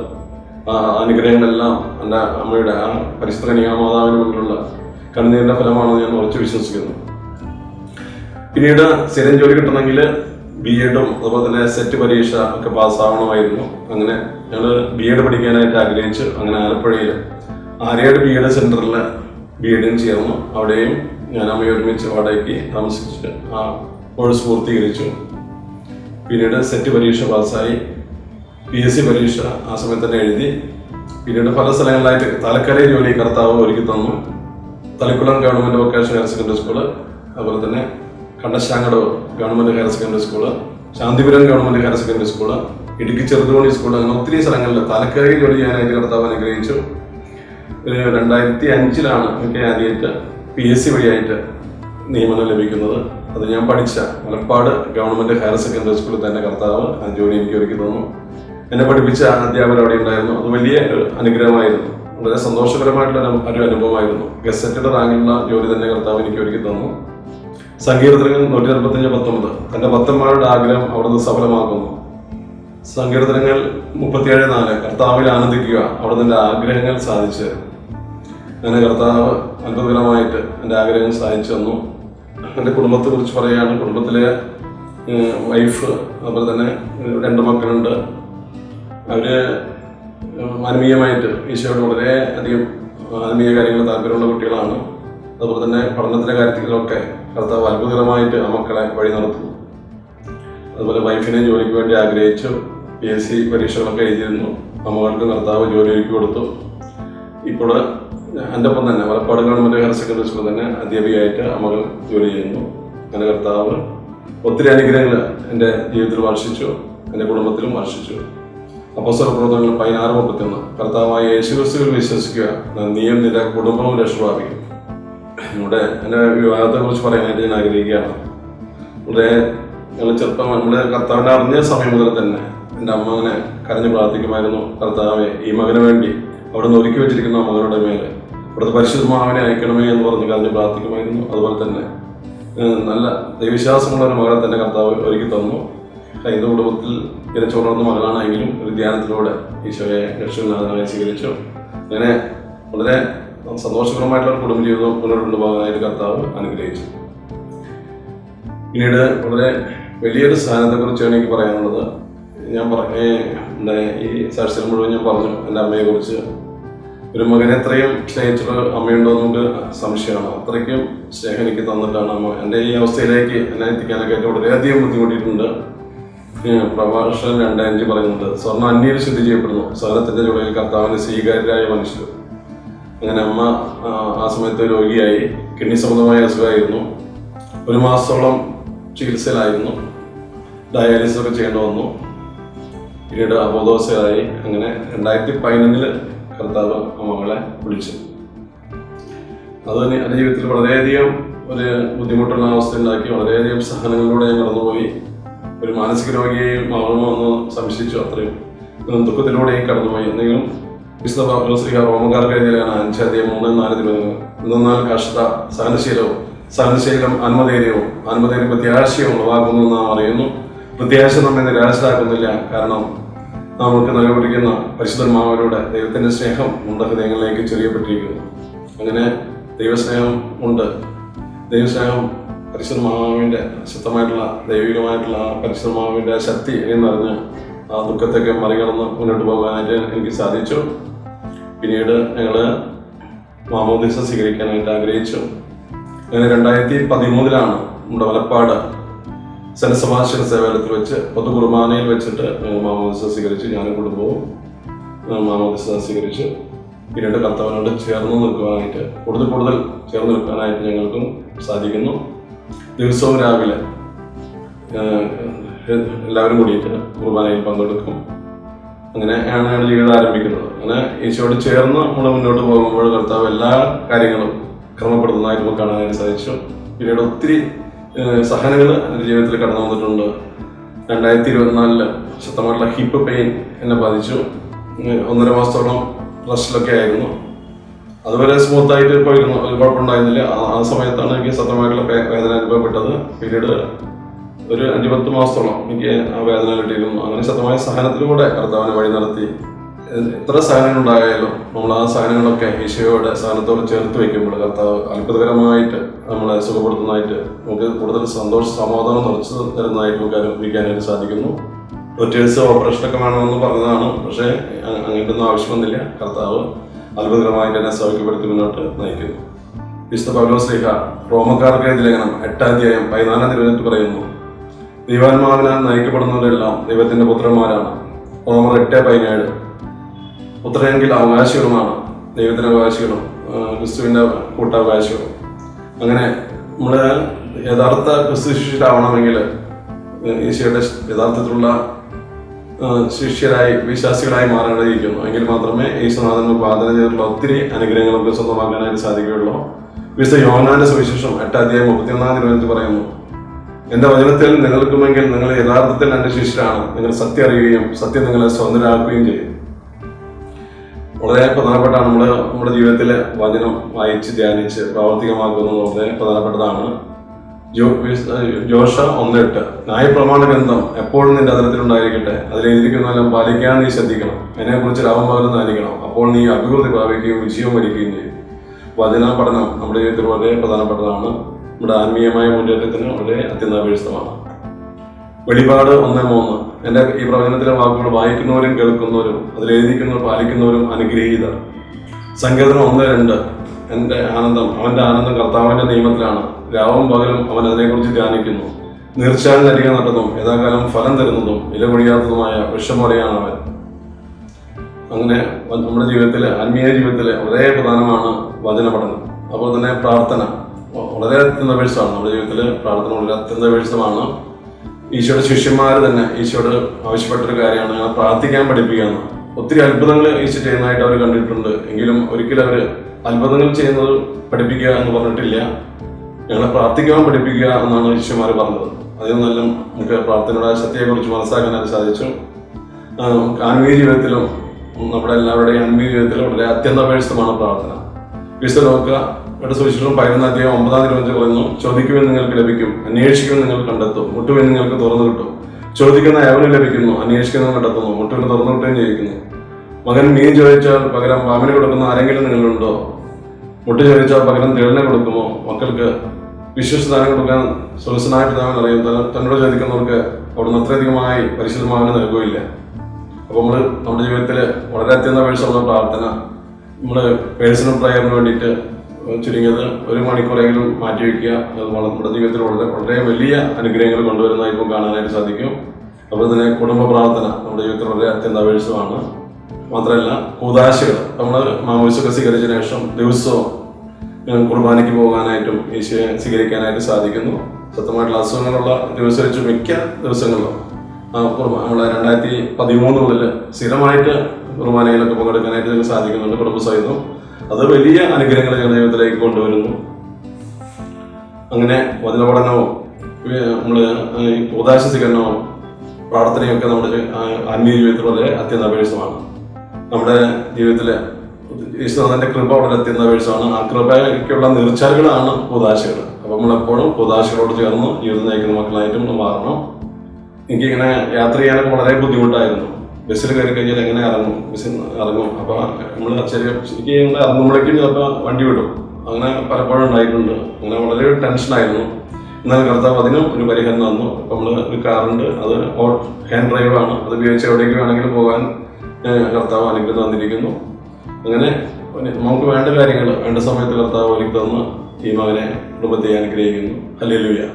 ആ അനുഗ്രഹങ്ങളെല്ലാം എന്റെ അമ്മയുടെ ആ പരിശുദ്ധ മാതാവിന്റെ മുമ്പിലുള്ള കണ്ണുനീരിന്റെ ഫലമാണെന്ന് ഞാൻ ഉറച്ചു വിശ്വസിക്കുന്നു. പിന്നീട് സ്ഥിരം ജോലി കിട്ടണമെങ്കിൽ ബി എഡും അതുപോലെ തന്നെ സെറ്റ് പരീക്ഷ ഒക്കെ പാസ്സാവണമായിരുന്നു അങ്ങനെ ഞങ്ങൾ ബി എഡ് പഠിക്കാനായിട്ട് ആഗ്രഹിച്ചു അങ്ങനെ ആലപ്പുഴയിൽ ആര്യാട് ബി എഡ് സെന്ററിൽ ബി എഡിന് ചേർന്നു അവിടെയും ഞാൻ അമ്മയെ ഒരുമിച്ച് വാടകയ്ക്ക് താമസിച്ച് ആ കോഴ്സ് പൂർത്തീകരിച്ചു. പിന്നീട് സെറ്റ് പരീക്ഷ പാസ്സായി പി എസ് സി പരീക്ഷ ആ സമയത്ത് തന്നെ എഴുതി. പിന്നീട് പല സ്ഥലങ്ങളിലായിട്ട് തലക്കരയിൽ ജോലി കർത്താവ് ഒരുക്കി തന്നു. Thalakkulam government vocational higher secondary school അതുപോലെ തന്നെ Kandassankadavu government higher secondary school Shanthipuram government higher secondary school Idukki Cheruthoni school അങ്ങനെ ഒത്തിരി സ്ഥലങ്ങളിൽ തലക്കരയിൽ ജോലി ചെയ്യാനായിട്ട് കർത്താവ് അനുഗ്രഹിച്ചു. ഒരു രണ്ടായിരത്തി അഞ്ചിലാണ് എനിക്ക് ആദ്യമായിട്ട് പി എസ് സി വഴിയായിട്ട് നിയമനം ലഭിക്കുന്നത്. അത് ഞാൻ പഠിച്ച മലപ്പാട് ഗവൺമെന്റ് ഹയർ സെക്കൻഡറി സ്കൂളിൽ തന്നെ കർത്താവ് ആ ജോലി എനിക്ക് ഒരുക്കി തന്നു. എന്നെ പഠിപ്പിച്ച അധ്യാപകർ അവിടെ ഉണ്ടായിരുന്നു. അത് വലിയ അനുഗ്രഹമായിരുന്നു. വളരെ സന്തോഷകരമായിട്ടുള്ള ഒരു- അനുഭവമായിരുന്നു. ഗസറ്റഡ് റാങ്കിലുള്ള ജോലി തന്നെ കർത്താവ് എനിക്ക് ഒരുക്കി തന്നു. സങ്കീർത്തനങ്ങൾ നൂറ്റി നാൽപ്പത്തഞ്ച് പത്തൊമ്പത്. തന്റെ ഭക്തന്മാരുടെ ആഗ്രഹം അവിടുന്ന് സഫലമാക്കുന്നു സങ്കീർത്തനങ്ങൾ മുപ്പത്തിയേഴ് നാല്. കർത്താവിൽ ആനന്ദിക്കുക. അവിടെ നിന്റെ ആഗ്രഹങ്ങൾ സാധിച്ചു അങ്ങനെ കർത്താവ് അത്ഭുതകരമായിട്ട് എന്റെ ആഗ്രഹം സാധിച്ചു തന്നു. എന്റെ കുടുംബത്തെ കുറിച്ച് പറയുകയാണ്. കുടുംബത്തിലെ വൈഫ് അതുപോലെ തന്നെ രണ്ട് മക്കളുണ്ട്. അവർ ആത്മീയമായിട്ട് ഈശോയോട് വളരെ അധികം ആത്മീയ കാര്യങ്ങൾ താല്പര്യമുള്ള കുട്ടികളാണ്. അതുപോലെ തന്നെ പഠനത്തിന്റെ കാര്യത്തിലൊക്കെ കർത്താവ് അത്ഭുതകരമായിട്ട് ആ മക്കളെ വഴി നടത്തുന്നു. അതുപോലെ വൈഫിനെ ജോലിക്ക് വേണ്ടി ആഗ്രഹിച്ചു. പി എസ് സി പരീക്ഷകളൊക്കെ എഴുതിയിരുന്നു. അമ്മകൾക്ക് കർത്താവ് ജോലി ഒരുക്കി കൊടുത്തു. ഇപ്പോൾ എന്റെ ഒപ്പം തന്നെ മലപ്പാട് ഗവൺമെന്റ് ഹയർ സെക്കൻഡറി സ്കൂളിൽ തന്നെ അധ്യാപികയായിട്ട് അമ്മകൾ ജോലി ചെയ്യുന്നു. എന്റെ കർത്താവ് ഒത്തിരി അനുഗ്രഹങ്ങൾ എന്റെ ജീവിതത്തിൽ വർഷിച്ചു എന്റെ കുടുംബത്തിലും വർഷിച്ചു. അപ്പോസ്തല പ്രവർത്തനങ്ങൾ പതിനാറ് മുപ്പത്തിയൊന്ന്. കർത്താവായ യേശുക്രിസ്തുവിൽ വിശ്വസിക്കുക നീയും നിന്റെ കുടുംബവും രക്ഷപ്രാപിക്കും. ഇവിടെ എന്റെ വിവാഹത്തെ കുറിച്ച് പറയാനായിട്ട് ഞാൻ ആഗ്രഹിക്കുകയാണ്. ഇവിടെ ഞങ്ങൾ ചെറുപ്പം നമ്മുടെ കർത്താവിനെ അറിഞ്ഞ സമയം മുതൽ തന്നെ എന്റെ അമ്മ അങ്ങനെ കരഞ്ഞ് പ്രാർത്ഥിക്കുമായിരുന്നു. കർത്താവെ ഈ മകന് വേണ്ടി അവിടെ നിന്ന് ഒരുക്കി വെച്ചിരിക്കുന്ന മകളുടെ മേലെ ഇവിടുത്തെ പരിശുദ്ധമാവനെ അയക്കണമേ എന്ന് പറഞ്ഞ് കരഞ്ഞ് പ്രാർത്ഥിക്കുമായിരുന്നു. അതുപോലെ തന്നെ നല്ല ദൈവവിശ്വാസമുള്ള ഒരു മകളെ തന്നെ കർത്താവ് ഒരുക്കി തന്നു. ഹൈന്ദവ കുടുംബത്തിൽ ജനിച്ചു വളർന്ന മകളാണെങ്കിലും ഒരു ധ്യാനത്തിലൂടെ ഈശോയെ രക്ഷനാഥനായി സ്വീകരിച്ചു. അങ്ങനെ വളരെ സന്തോഷകരമായിട്ടുള്ള ഒരു കുടുംബജീവിതം മുന്നോട്ട് കൊണ്ടുപോകാനായിട്ട് കർത്താവ് അനുഗ്രഹിച്ചു. പിന്നീട് വളരെ വലിയൊരു സ്ഥാനത്തെ കുറിച്ചാണ് എനിക്ക് പറയാനുള്ളത്. ഞാൻ പറഞ്ഞ ഈ സാക്ഷ്യം മുഴുവൻ ഞാൻ പറഞ്ഞു എന്റെ അമ്മയെ കുറിച്ച് ഒരു മകനെ എത്രയും സ്നേഹിച്ചുള്ള അമ്മയുണ്ടോ നമുക്ക് സംശയമാണ്. അത്രയ്ക്കും സ്നേഹം എനിക്ക് തന്നിട്ടാണ് അമ്മ എന്റെ ഈ അവസ്ഥയിലേക്ക് എന്നെ എത്തിക്കാനൊക്കെ ആയിട്ട് വളരെയധികം ബുദ്ധിമുട്ടിയിട്ടുണ്ട്. പ്രഭാഷൻ രണ്ടായിരത്തി പറയുന്നുണ്ട്. സ്വർണ അന്യര് ശുദ്ധി ചെയ്യപ്പെടുന്നു. സ്വർണത്തിന്റെ ചുവടിൽ കർത്താവിന് സ്വീകാര്യരായ മനുഷ്യർ. അങ്ങനെ അമ്മ ആ സമയത്ത് രോഗിയായി. കിഡ്നി സംബന്ധമായ അസുഖമായിരുന്നു. ഒരു മാസത്തോളം ചികിത്സയിലായിരുന്നു. ഡയാലിസിസ് ഒക്കെ ചെയ്യേണ്ടി വന്നു. പിന്നീട് അബോധോസയായി അങ്ങനെ രണ്ടായിരത്തി പതിനൊന്നിൽ കർത്താവ് മകളെ വിളിച്ചു. അത് എന്റെ ജീവിതത്തിൽ വളരെയധികം ഒരു ബുദ്ധിമുട്ടുള്ള അവസ്ഥ ഉണ്ടാക്കി വളരെയധികം സഹനങ്ങളിലൂടെ ഞാൻ കടന്നുപോയി. ഒരു മാനസിക രോഗിയെ മാറണമോ എന്ന് സംശയിച്ചു. അത്രയും ദുഃഖത്തിലൂടെ ദുഃഖത്തിലൂടെയും കടന്നുപോയി. എന്തെങ്കിലും വിശുദ്ധ പൗലോസ്ലിഹ റോമക്കാർക്ക് എഴുതിയാണ് അഞ്ചാദ്യം മൂന്ന് നാല് ദിവസങ്ങൾ എന്നാൽ കഷ്ട സഹനശീലവും സഹനശീലം ആത്മധൈര്യവും ആത്മധൈര്യം പ്രത്യാശയും ഉളവാക്കുന്നു നാം അറിയുന്നു. പ്രത്യാശ നമ്മെ നിരാശരാക്കുന്നില്ല. കാരണം നമുക്ക് നൽകപ്പെട്ടിരിക്കുന്ന പരിശുദ്ധന്മാവരുടെ ദൈവത്തിന്റെ സ്നേഹം നമ്മുടെ ഹൃദയങ്ങളിലേക്ക് ചെറിയപ്പെട്ടിരിക്കുന്നു. അങ്ങനെ ദൈവസ്നേഹം ഉണ്ട്. ദൈവസ്നേഹം പരിശുദ്ധമാവിന്റെ ശക്തമായിട്ടുള്ള ദൈവികമായിട്ടുള്ള ആ പരിശുദ്ധമാവിന്റെ ശക്തി എന്നറിഞ്ഞ് ആ ദുഃഖത്തൊക്കെ മറികടന്ന് മുന്നോട്ട് പോകാനായിട്ട് എനിക്ക് സാധിച്ചു. പിന്നീട് ഞങ്ങൾ മാമോദിസ സ്വീകരിക്കാനായിട്ട് ആഗ്രഹിച്ചു. അങ്ങനെ രണ്ടായിരത്തി പതിമൂന്നിലാണ് നമ്മുടെ വലപ്പാട് സനസമാശന സേവനത്തിൽ വെച്ച് പൊതു കുർബാനയിൽ വെച്ചിട്ട് ഞങ്ങൾ മാമോദിസ സ്വീകരിച്ച് ഞാനും കുടുംബവും മാമോദിസ സ്വീകരിച്ച് പിന്നീട് കർത്താവിനോട് ചേർന്ന് നിൽക്കുവാനായിട്ട് കൂടുതൽ കൂടുതൽ ചേർന്ന് നിൽക്കാനായിട്ട് ഞങ്ങൾക്കും സാധിക്കുന്നു. ദിവസവും രാവിലെ എല്ലാവരും കൂടിയിട്ട് കുർബാനയിൽ പങ്കെടുക്കും. അങ്ങനെ ആണ് ഞങ്ങളുടെ ജീവിതം ആരംഭിക്കുന്നത്. അങ്ങനെ ഈശോയോട് ചേർന്ന് നമ്മൾ മുന്നോട്ട് പോകുമ്പോൾ കർത്താവ് എല്ലാ കാര്യങ്ങളും ക്രമപ്പെടുത്തുന്നതായിട്ട് നമുക്ക് കാണാനായിട്ട് സാധിച്ചു. പിന്നീട് ഒത്തിരി സഹനങ്ങൾ എന്റെ ജീവിതത്തിൽ കടന്നു വന്നിട്ടുണ്ട്. രണ്ടായിരത്തി ഇരുപത്തിനാലിൽ ശക്തമായിട്ടുള്ള ഹിപ്പ് പെയിൻ എന്നെ ബാധിച്ചു. ഒന്നര മാസത്തോളം റെസ്റ്റിലൊക്കെ ആയിരുന്നു. അതുവരെ സ്മൂത്ത് ആയിട്ട് പോയിരുന്നു. ഒരു കുഴപ്പമുണ്ടായിരുന്നില്ല. ആ- സമയത്താണ് എനിക്ക് സത്യമായിട്ടുള്ള വേദന അനുഭവപ്പെട്ടത്. പിന്നീട് ഒരു അഞ്ചു പത്ത് മാസത്തോളം എനിക്ക് ആ വേദന കിട്ടിയിരുന്നു. അങ്ങനെ ശക്തമായ സഹനത്തിലൂടെ കർത്താവിനെ വഴി നടത്തി. എത്ര സാധനങ്ങൾ ഉണ്ടായാലും നമ്മൾ ആ സാധനങ്ങളൊക്കെ ഈശോയുടെ സാധനത്തോട് ചേർത്ത് വെക്കുമ്പോൾ കർത്താവ് അത്ഭുതകരമായിട്ട് നമ്മളെ സുഖപ്പെടുത്തുന്നതായിട്ട് നമുക്ക് കൂടുതൽ സന്തോഷ സമാധാനം നിറച്ചു തരുന്നതായിട്ട് നമുക്ക് അനുഭവിക്കാനായിട്ട് സാധിക്കുന്നു. ഒറ്റേഴ്സ് ഓപ്പറേഷനൊക്കെ വേണമെന്ന് പറഞ്ഞതാണ്. പക്ഷേ അങ്ങനത്തെ ആവശ്യമൊന്നുമില്ല കർത്താവ് അത്ഭുതകരമായിട്ട് എന്നെ സൗഖ്യപ്പെടുത്തി മുന്നോട്ട് നയിക്കുന്നു. വിശുദ്ധ പൗലോസ്ലിഹ റോമക്കാർക്ക് എഴുതിയ ലേഖനം എട്ടാം അധ്യായം പതിനാലാം തിരുവനന്തപുരത്ത് പറയുന്നു. ദൈവാത്മാവിനാൽ നയിക്കപ്പെടുന്നവരെല്ലാം ദൈവത്തിന്റെ പുത്രന്മാരാണ്. റോമർ എട്ട് പതിനേഴ്. പുത്രനെങ്കിൽ അവകാശികളുമാണ്. ദൈവത്തിന്റെ അവകാശികളും ക്രിസ്തുവിന്റെ കൂട്ടാവകാശികളും. അങ്ങനെ നമ്മൾ യഥാർത്ഥ ക്രിസ്തു ശിഷ്യരാവണമെങ്കിൽ ഈശോയുടെ യഥാർത്ഥത്തിലുള്ള ശിഷ്യരായി വിശ്വാസികളായി മാറേണ്ടിയിരിക്കുന്നു എങ്കിൽ മാത്രമേ ഈശ്വനാഥന് വാദന ചെയ്തിട്ടുള്ള ഒത്തിരി അനുഗ്രഹങ്ങൾ നമുക്ക് സ്വന്തമാക്കാനായിട്ട് സാധിക്കുകയുള്ളൂ. വിശുദ്ധ യോഹനാന്റെ സുവിശേഷം എട്ടാധ്യായം മുപ്പത്തിയൊന്നാം തിരുവനന്തപുരത്ത് പറയുന്നു എന്റെ വചനത്തിൽ നിലനിൽക്കുമെങ്കിൽ നിങ്ങൾ യഥാർത്ഥത്തിൽ എന്റെ ശിഷ്യരാണ്. നിങ്ങൾ സത്യം അറിയുകയും സത്യം നിങ്ങളെ സ്വതന്ത്രരാക്കുകയും ചെയ്യും. വളരെ പ്രധാനപ്പെട്ടാണ് നമ്മൾ നമ്മുടെ ജീവിതത്തിലെ വചനം വായിച്ച് ധ്യാനിച്ച് പ്രാവർത്തികമാക്കുന്നത് വളരെ പ്രധാനപ്പെട്ടതാണ്. ജോഷ ഒന്നെട്ട് ന്യായപ്രമാണ ഗ്രന്ഥം എപ്പോഴും നിന്റെ അതിരത്തിലുണ്ടായിരിക്കട്ടെ അതിലെഴുതിക്കുന്നതെല്ലാം പാലിക്കാൻ നീ ശ്രദ്ധിക്കണം. അതിനെക്കുറിച്ച് ലാഭം പകരം ധ്യാനിക്കണം. അപ്പോൾ നീ അഭിവൃദ്ധി പ്രാപിക്കുകയും വിജയം വരിക്കുകയും ചെയ്യും. വചന പഠനം നമ്മുടെ ജീവിതത്തിൽ വളരെ പ്രധാനപ്പെട്ടതാണ്. നമ്മുടെ ആത്മീയമായ മുന്നേറ്റത്തിന് വളരെ അത്യന്താപേക്ഷിതമാണ്. വെളിപാട് ഒന്ന് മൂന്ന്. എന്റെ ഈ പ്രവചനത്തിലെ വാക്കുകൾ വായിക്കുന്നവരും കേൾക്കുന്നവരും അതിൽ എഴുതിക്കുന്നവർ പാലിക്കുന്നവരും അനുഗ്രഹീതർ സങ്കീർത്തനം ഒന്ന് രണ്ട്. എന്റെ ആനന്ദം അവന്റെ ആനന്ദം കർത്താവിന്റെ നിയമത്തിലാണ്. രാവും പകലും അവൻ അതിനെക്കുറിച്ച് ധ്യാനിക്കുന്നു. നീർച്ചാലിന് അരികെ നട്ടതും യഥാകാലം ഫലം തരുന്നതും ഇലപൊഴിയാത്തതുമായ പോലെയാണ് അവൻ. അങ്ങനെ നമ്മുടെ ജീവിതത്തിൽ ആത്മീയ ജീവിതത്തിലെ വളരെ പ്രധാനമാണ് വചന പഠനം അപ്പോൾ തന്നെ പ്രാർത്ഥന. വളരെ അത്യന്താപേക്ഷിതമാണ് നമ്മുടെ ജീവിതത്തിൽ പ്രാർത്ഥന വളരെ അത്യന്താപേക്ഷിതമാണ് ഈശോയുടെ ശിഷ്യന്മാർ തന്നെ ഈശോയോട് ആവശ്യപ്പെട്ടൊരു കാര്യമാണ്. ഞങ്ങളെ പ്രാർത്ഥിക്കാൻ പഠിപ്പിക്കുകയെന്ന് ഒത്തിരി അത്ഭുതങ്ങൾ ഈശോ ചെയ്യുന്നതായിട്ട് അവർ കണ്ടിട്ടുണ്ട്. എങ്കിലും ഒരിക്കലും അവർ അത്ഭുതങ്ങൾ ചെയ്യുന്നത് പഠിപ്പിക്കുക എന്ന് പറഞ്ഞിട്ടില്ല. ഞങ്ങളെ പ്രാർത്ഥിക്കാൻ പഠിപ്പിക്കുക എന്നാണ് ശിഷ്യന്മാർ പറഞ്ഞത്. അതിൽ നിന്നെല്ലാം നമുക്ക് പ്രാർത്ഥനയുടെ ശക്തിയെക്കുറിച്ച് മനസ്സിലാക്കാനായിട്ട് സാധിച്ചു. ആത്മീയ ജീവിതത്തിലും നമ്മുടെ എല്ലാവരുടെയും ആത്മീയ ജീവിതത്തിലും വളരെ അത്യന്താപേക്ഷിതമാണ് പ്രാർത്ഥന. വിശുദ്ധ നോക്കുക ഇവിടെ സൂചിച്ചിട്ടും പതിനൊന്നാം അധ്യായം ഒമ്പതാം തീയതി പറയുന്നു ചോദിക്കുമെന്ന് നിങ്ങൾക്ക് ലഭിക്കും അന്വേഷിക്കുമെന്ന് നിങ്ങൾ കണ്ടെത്തും. മുട്ടുവാൻ നിങ്ങൾക്ക് തുറന്നു കിട്ടും. ചോദിക്കുന്ന ഏവനും ലഭിക്കുന്നു അന്വേഷിക്കുന്നത് കണ്ടെത്തുന്നു മുട്ടുവിന് തുറന്നു കിട്ടുകയും ചെയ്യിക്കുന്നു മകൻ മീൻ ചോദിച്ചാൽ പകരം പാമ്പിന് കൊടുക്കുന്ന ആരെങ്കിലും നിങ്ങളുണ്ടോ? മുട്ട ചോദിച്ചാൽ പകരം തേളിനെ കൊടുക്കുമോ? മക്കൾക്ക് വിശ്വസദാനം കൊടുക്കാൻ സുരസനായിട്ട് പിതാവിന് അറിയും. തന്നെ- തന്നോട് ചോദിക്കുന്നവർക്ക് അവിടുന്ന് അത്രയധികമായി പരിശുദ്ധമാവിന് നൽകുകയില്ല. അപ്പോൾ നമ്മൾ നമ്മുടെ ജീവിതത്തിൽ വളരെ അത്യന്താപേക്ഷിതമുള്ള പ്രാർത്ഥന. നമ്മൾ പേഴ്സണൽ പ്രയറിന് വേണ്ടിയിട്ട് ചുരുങ്ങിയത് ഒരു മണിക്കൂറെങ്കിലും മാറ്റിവെക്കുക അത് നമ്മുടെ ജീവിതത്തിൽ വളരെ വളരെ വലിയ അനുഗ്രഹങ്ങൾ കൊണ്ടുവരുന്നതായി ഇപ്പോൾ കാണാനായിട്ട് സാധിക്കും. അതുപോലെ തന്നെ കുടുംബ പ്രാർത്ഥന നമ്മുടെ ജീവിതത്തിൽ വളരെ അത്യന്താപേക്ഷിതമാണ്. മാത്രമല്ല കൂതാശകൾ. നമ്മൾ മാമോസൊക്കെ സ്വീകരിച്ച ശേഷം ദിവസവും കുർബാനയ്ക്ക് പോകാനായിട്ടും ഈശോയെ സ്വീകരിക്കാനായിട്ട് സാധിക്കുന്നു. സത്യമായിട്ടുള്ള അസുഖങ്ങളുള്ള ദിവസം വെച്ച് മിക്ക ദിവസങ്ങളിലും നമ്മളെ രണ്ടായിരത്തി പതിമൂന്ന് മുതൽ സ്ഥിരമായിട്ട് കുർബാനയിലൊക്കെ പങ്കെടുക്കാനായിട്ട് സാധിക്കുന്നുണ്ട്. കുടുംബസഹിതം അത് വലിയ അനുഗ്രഹങ്ങൾ ഞങ്ങളുടെ ജീവിതത്തിലേക്ക് കൊണ്ടുവരുന്നു. അങ്ങനെ വചന പഠനവും നമ്മൾ ഉദാശ സ്വീകരണവും പ്രാർത്ഥനയൊക്കെ നമ്മുടെ ആത്മീയ ജീവിതത്തിൽ വളരെ അത്യന്താപേക്ഷിതമാണ്. നമ്മുടെ ജീവിതത്തിൽ ഈശ്വരന്റെ കൃപ വളരെ അത്യന്താപേക്ഷിതമാണ്. ആ കൃപയ്ക്കുള്ള നീർച്ചാലുകളാണ് ഉദാശകൾ അപ്പൊ നമ്മളെപ്പോഴും ഉദാശകളോട് ചേർന്ന് ജീവിതം നയിക്കുന്ന മക്കളായിട്ടും നമ്മൾ മാറണം. എനിക്കിങ്ങനെ യാത്ര ചെയ്യാനൊക്കെ വളരെ ബുദ്ധിമുട്ടായിരുന്നു. ബസ്സിൽ കയറി കഴിഞ്ഞാൽ എങ്ങനെ ഇറങ്ങും? ബസ്സിൽ ഇറങ്ങും. അപ്പൊ നമ്മൾ ചെറിയ എനിക്ക് ഇങ്ങനെ ഇറങ്ങുമ്പോഴേക്കും ചിലപ്പോൾ വണ്ടി വിടും. അങ്ങനെ പലപ്പോഴും ഉണ്ടായിട്ടുണ്ട്. അങ്ങനെ വളരെ ടെൻഷനായിരുന്നു എന്നാൽ കർത്താവ് അതിനും ഒരു പരിഹാരം തന്നു. നമ്മൾ ഒരു കാറുണ്ട്. അത് ഹാൻഡ് ഡ്രൈവാണ് അത് ഉപയോഗിച്ച് എവിടേക്ക് വേണമെങ്കിലും പോകാൻ കർത്താവ് അനുഗ്രഹം തന്നിരിക്കുന്നു. അങ്ങനെ നമുക്ക് വേണ്ട കാര്യങ്ങൾ വേണ്ട സമയത്ത് കർത്താവ് അനുഗ്രഹം തന്ന് ഈ മകനെ കുടുംബത്തെ അനുഗ്രഹിക്കുന്നു. ഹല്ലേലൂയ.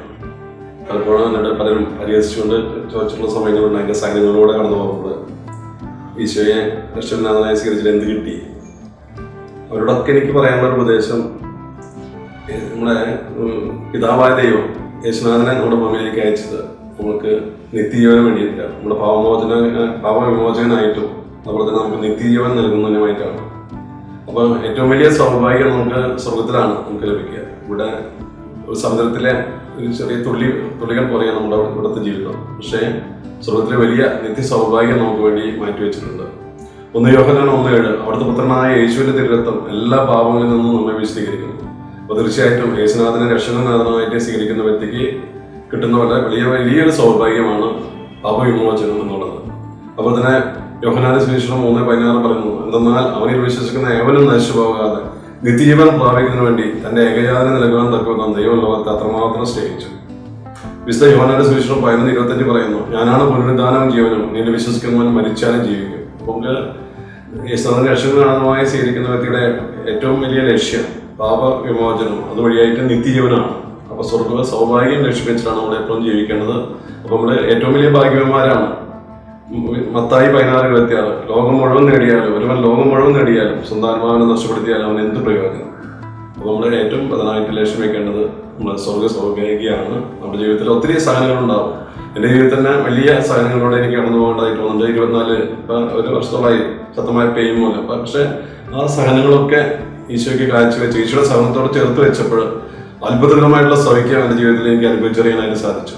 പലപ്പോഴും എന്നിട്ട് പലരും പരിഹസിച്ചുകൊണ്ട് ചോദിച്ചിട്ടുള്ള സമയങ്ങളുണ്ട്. അതിന്റെ സഹനങ്ങളിലൂടെ കടന്നു പോകുമ്പോൾ ഈശോയെ രക്ഷനാഥനായി സ്വീകരിച്ചിട്ട് എന്ത് കിട്ടി? അവരോടൊക്കെ എനിക്ക് പറയാനുള്ള ഉപദേശം നമ്മുടെ പിതാവായ ദൈവം യേശുനാഥനെ നമ്മുടെ ഭൂമിയിലേക്ക് അയച്ചത് നമുക്ക് നിത്യജീവന് വേണ്ടിയിട്ടാണ്. നമ്മുടെ പാവമോചന പാവവിമോചകനായിട്ടും അതുപോലെ തന്നെ നമുക്ക് നിത്യജീവൻ നൽകുന്നതിനുമായിട്ടാണ് അപ്പോൾ ഏറ്റവും വലിയ സ്വാഭാവികം നമുക്ക് സ്വർഗത്തിലാണ് നമുക്ക് ലഭിക്കുക. ഇവിടെ സമുദ്രത്തിലെ ഒരു ചെറിയ തുള്ളി തുള്ളികൾ പോലെയാണ് നമ്മുടെ ഇവിടുത്തെ ജീവിതം. പക്ഷേ സ്വർഗത്തിലെ വലിയ നിത്യ സൗഭാഗ്യം നമുക്ക് വേണ്ടി മാറ്റിവെച്ചിട്ടുണ്ട് ഒന്ന് യോഹനാണ് ഒന്ന് ഏഴ് അവിടുത്തെ പുത്രനായ യേശുവിന്റെ തിരുരത്വം എല്ലാ പാപങ്ങളിൽ നിന്നും നമ്മെ വിശദീകരിക്കുന്നു അപ്പോൾ തീർച്ചയായിട്ടും യേശുനാഥനെ രക്ഷകനാഥനായിട്ട് സ്വീകരിക്കുന്ന വ്യക്തിക്ക് കിട്ടുന്ന വളരെ വലിയ വലിയൊരു സൗഭാഗ്യമാണ് പാപവിമോചനം എന്നുള്ളത് അപ്പോൾ തന്നെ യോഹനാന സുവിശേഷം മൂന്ന് പതിനാറ് പറയുന്നു എന്തെന്നാൽ അവനിൽ വിശ്വസിക്കുന്ന ഏവനും നശിച്ചു പോകാതെ നിത്യജീവൻ പ്രാപിക്കുന്നതിന് വേണ്ടി തന്റെ ഏകജാതനെ നൽകുവാൻ തക്കവണ്ണം ദൈവം ലോകത്തെ അത്രമാത്രം സ്നേഹിച്ചു. വിശുദ്ധ യോഹനാന്റെ സുവിശേഷം പതിനൊന്ന് ഇരുപത്തഞ്ച് പറയുന്നു ഞാനാണ് പുനരുദ്ധാനവും ജീവനും നിന്നെ വിശ്വസിക്കുന്നവൻ മരിച്ചാലും ജീവിക്കും. നമുക്ക് യേശുനാഥൻ രക്ഷകനാഥമായി സ്വീകരിക്കുന്ന വ്യക്തിയുടെ ഏറ്റവും വലിയ ലക്ഷ്യം പാപ വിമോചനം അതുവഴിയായിട്ട് നിത്യജീവനാണ്. അപ്പോൾ സ്വർഗ സൗഭാഗ്യം ലക്ഷ്യവെച്ചിട്ടാണ് നമ്മൾ എപ്പോഴും ജീവിക്കേണ്ടത്. അപ്പോൾ നമ്മൾ ഏറ്റവും വലിയ ഭാഗ്യവന്മാരാണ്. മത്തായി പതിനാറ് ഇരുപത്തിയാറ് ലോകം മുഴുവൻ നേടിയാലും ഒരുവൻ ലോകം മുഴുവൻ നേടിയാലും സ്വന്താത്മാവിനെ നഷ്ടപ്പെടുത്തിയാലും അവൻ എന്ത് പ്രയോജനം? അപ്പോൾ നമ്മൾ ഏറ്റവും പ്രധാനമായിട്ട് ലക്ഷ്യം വെക്കേണ്ടത് നമ്മുടെ സ്വർഗ സൗഭാഗ്യമാണ് നമ്മുടെ ജീവിതത്തിൽ ഒത്തിരി സഹനങ്ങളുണ്ടാവും എന്റെ ജീവിതത്തിൽ തന്നെ വലിയ സഹനങ്ങളിലൂടെ എനിക്ക് കടന്നു പോകേണ്ടതായിട്ടുണ്ട് വന്നിട്ടുണ്ട് ഇരുപത്തിനാല് ഇപ്പം ഒരു വർഷത്തോളായി ശക്തമായ പെയിൻ മൂലം. പക്ഷേ ആ സഹനങ്ങളൊക്കെ ഈശോയ്ക്ക് കാഴ്ചവെച്ച് ഈശോയുടെ സഹനത്തോട് ചേർത്ത് വെച്ചപ്പോൾ അത്ഭുതകരമായിട്ടുള്ള സൗഖ്യം എന്റെ ജീവിതത്തിൽ എനിക്ക് അനുഭവിച്ചറിയാനായിട്ട് സാധിച്ചു.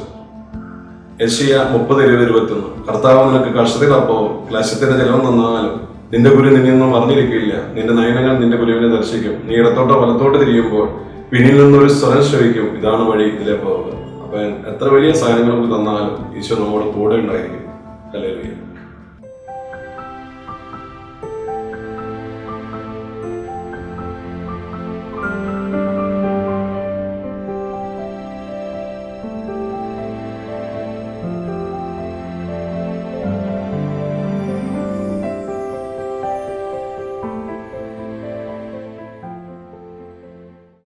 യശയ മുപ്പത് ഇരുപത് ഇരുപത്തൊന്ന്. കർത്താവ് നിനക്ക് കർഷകരപ്പവും ക്ലേശത്തിന്റെ ജലം നന്നാലും നിന്റെ ഗുരു നിന്നിൽ നിന്നും നിന്റെ നയനങ്ങൾ നിന്റെ ഗുരുവിനെ ദർശിക്കും. നീ ഇടത്തോട്ടോ വലത്തോട്ട് തിരിയുമ്പോൾ പിന്നിൽ നിന്നൊരു സ്വരം ശ്രവിക്കും. ഇതാണ് വഴി ഇതിലെ പോകുക അപ്പൊ എത്ര വലിയ സാധനങ്ങൾ തന്നാലും ഈശോ നമ്മോട് കൂടെ ഉണ്ടായിരിക്കും. അല്ലേ